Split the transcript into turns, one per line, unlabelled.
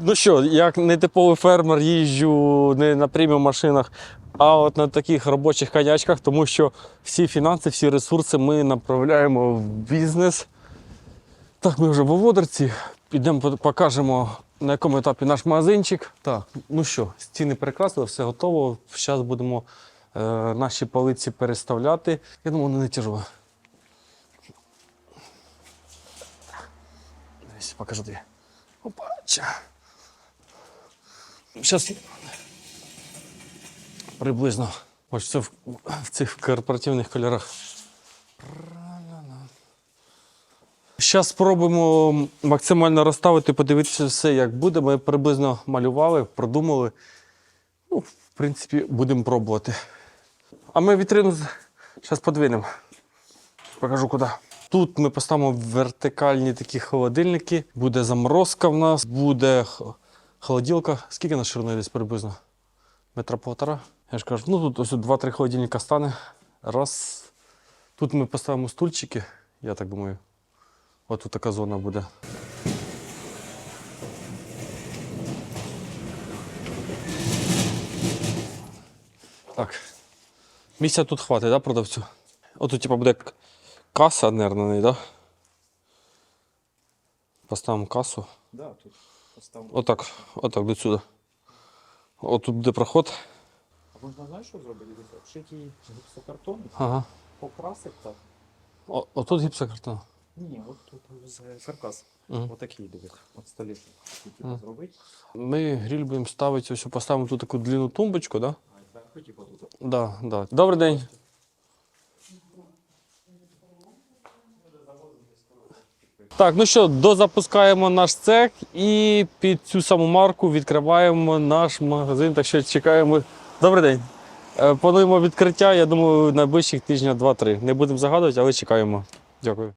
Ну що, як нетиповий фермер їжджу не на преміум машинах, а от на таких робочих конячках, тому що всі фінанси, всі ресурси ми направляємо в бізнес. Так, ми вже в Оводерці. Підемо покажемо, на якому етапі наш магазинчик. Так, ну що, стіни перекрасили, все готово. Зараз будемо е, наші полиці переставляти. Я думаю, воно не тяжело. Покажу тобі. Опача. Зараз приблизно. Ось це в, в цих корпоративних кольорах. Зараз спробуємо максимально розставити, подивитися все, як буде. Ми приблизно малювали, продумали. Ну, в принципі, будемо пробувати. А ми вітрину зараз подвинемо. Покажу куди. Тут ми поставимо вертикальні такі холодильники. Буде заморозка в нас, буде холоділка. Скільки на шириною десь приблизно? Метра полтора. Я ж кажу, ну тут ось два-три холодильника стане. Раз. Тут ми поставимо стульчики, я так думаю. От тут така зона буде. Так. Місця тут хватить, да, продавцю? Отут, типа, буде каса, наверное, на да? Поставимо касу.
Да, тут.
Отак, отак до сюди. От тут буде проход.
А можна знаєш, що зробити? Вшиті гіпсокартон,
Ага.
покрасить так.
О, отут гіпсокартон.
Ні, от тут каркас.
Мгм.
Отакий дивись, от столі. Типу зробити.
Ми гриль будемо ставити, ось поставимо тут таку длинну тумбочку, да?
А зверху, типу, тут.
Да, да. Добрий день. Так, ну що, дозапускаємо наш цех і під цю саму марку відкриваємо наш магазин. Так що чекаємо. Добрий день. Е, Плануємо відкриття, я думаю, найближчих тижня 2-3. Не будемо загадувати, але чекаємо. Дякую.